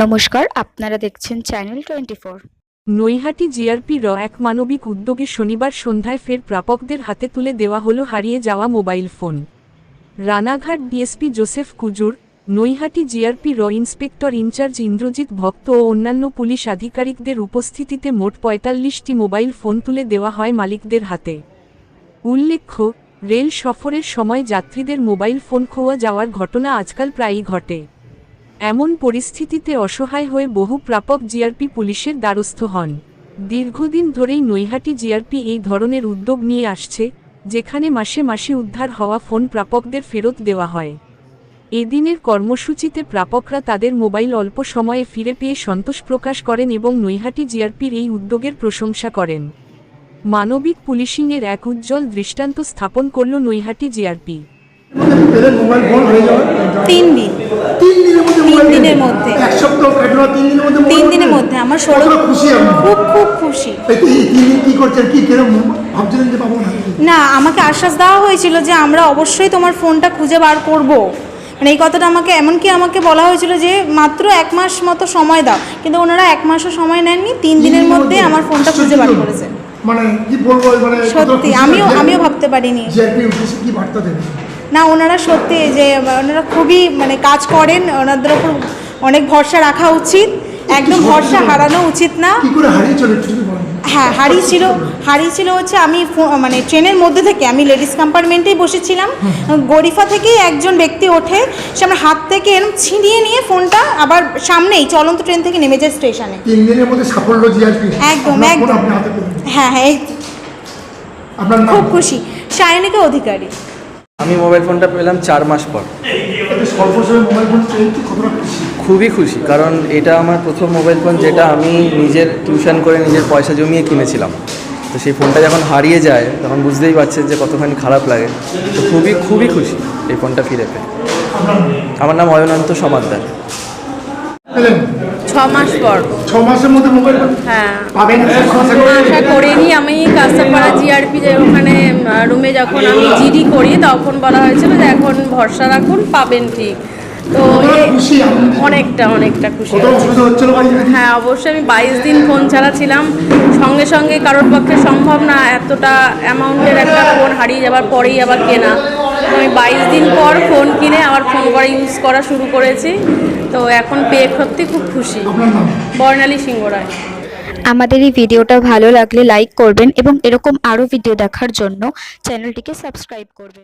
নমস্কার, আপনারা দেখছেন channel twenty four Naihati GRP র এক মানবিক উদ্যোগে শনিবার সন্ধ্যায় ফের প্রাপকদের হাতে তুলে দেওয়া হলো হারিয়ে যাওয়া mobile phone. Ranaghat DSP Joseph Kujur, Naihati GRP র ইন্সপেক্টর ইনচার্জ ইন্দ্রজিৎ ভক্ত ও অন্যান্য পুলিশ আধিকারিকদের উপস্থিতিতে মোট পঁয়তাল্লিশটি মোবাইল ফোন তুলে দেওয়া হয় মালিকদের হাতে। উল্লেখ্য, রেল সফরের সময় যাত্রীদের মোবাইল ফোন খোয়া যাওয়ার ঘটনা আজকাল প্রায়ই ঘটে। এমন পরিস্থিতিতে অসহায় হয়ে বহু প্রাপক জিআরপি পুলিশের দ্বারস্থ হন। দীর্ঘদিন ধরেই নৈহাটি জিআরপি এই ধরনের উদ্যোগ নিয়ে আসছে, যেখানে মাসে মাসে উদ্ধার হওয়া ফোন প্রাপকদের ফেরত দেওয়া হয়। এদিনের কর্মসূচিতে প্রাপকরা তাদের মোবাইল অল্প সময়ে ফিরে পেয়ে সন্তোষ প্রকাশ করেন এবং নৈহাটি জিআরপির এই উদ্যোগের প্রশংসা করেন। মানবিক পুলিশিংয়ের এক উজ্জ্বল দৃষ্টান্ত স্থাপন করল নৈহাটি জিআরপি। তিন দিন। তিন দিনের মধ্যে তিন দিনের মধ্যে। আমার খুব খুব খুশি। না? আমাকে আশ্বাস দেওয়া হয়েছিল যে আমরা অবশ্যই তোমার ফোনটা খুঁজে বার করব। মানে এই কথাটা আমাকে এমনকি আমাকে বলা হয়েছিল যে মাত্র এক মাস মতো সময় দাও। কিন্তু ওনারা এক মাসও সময় নেননি তিন দিনের মধ্যে আমার ফোনটা খুঁজে বার করেছে। মানে কি বলব মানে সত্যি আমিও আমিও ভাবতে পারিনি। কি বার্তা দেবেন না ওনারা সত্যি যে ওনারা খুবই মানে কাজ করেন ওনাদের ওপর অনেক ভরসা রাখা উচিত। একদম ভরসা হারানো উচিত না। হ্যাঁ হারিয়েছিল হারিয়েছিল হচ্ছে আমি মানে ট্রেনের মধ্যে থেকে আমি লেডিস কম্পার্টমেন্টেই বসেছিলাম। গরিফা থেকেই একজন ব্যক্তি ওঠে সে আমার হাত থেকে এরকম ছিনিয়ে নিয়ে ফোনটা আবার সামনেই চলন্ত ট্রেন থেকে নেমে যায় স্টেশনে। একদম, একদম। হ্যাঁ হ্যাঁ খুব খুশি। সায়নিকা অধিকারী। আমি মোবাইল ফোনটা পেলাম চার মাস পর। খুবই খুশি কারণ এটা আমার প্রথম মোবাইল ফোন যেটা আমি নিজের টিউশন করে নিজের পয়সা জমিয়ে কিনেছিলাম। তো সেই ফোনটা যখন হারিয়ে যায় তখন বুঝতেই পারছেন যে কতখানি খারাপ লাগে। তো খুবই খুবই খুশি এই ফোনটা ফিরে পেয়ে। আমার নাম অয়নন্ত সমাদ্দার ছ মাস পর। ছ মাসের মধ্যে মোবাইল হ্যাঁ। পাবেন আশা করিনি আমি কাস্তাপাড়া জিআরপি যে ওখানে রুমে যখন আমি জিডি করি তখন বলা হয়েছিল যে এখন ভরসা রাখুন পাবেন ঠিক। তো? অনেকটা অনেকটা খুশি হ্যাঁ অবশ্যই আমি বাইশ দিন ফোন ছাড়া ছিলাম। সঙ্গে সঙ্গে কারোর পক্ষে সম্ভব না এতটা অ্যামাউন্টের একটা ফোন হারিয়ে যাবার পরেই আবার কেনা। আমি বাইশ দিন পর ফোন কিনে আমার ফোন করে ইউজ করা শুরু করেছি। তো এখন পেয়ে সত্যি খুব খুশি। বর্ণালী সিংহ রায়। আমাদের এই ভিডিওটা ভালো লাগলে লাইক করবেন এবং এরকম আরও ভিডিও দেখার জন্য চ্যানেলটিকে সাবস্ক্রাইব করবেন।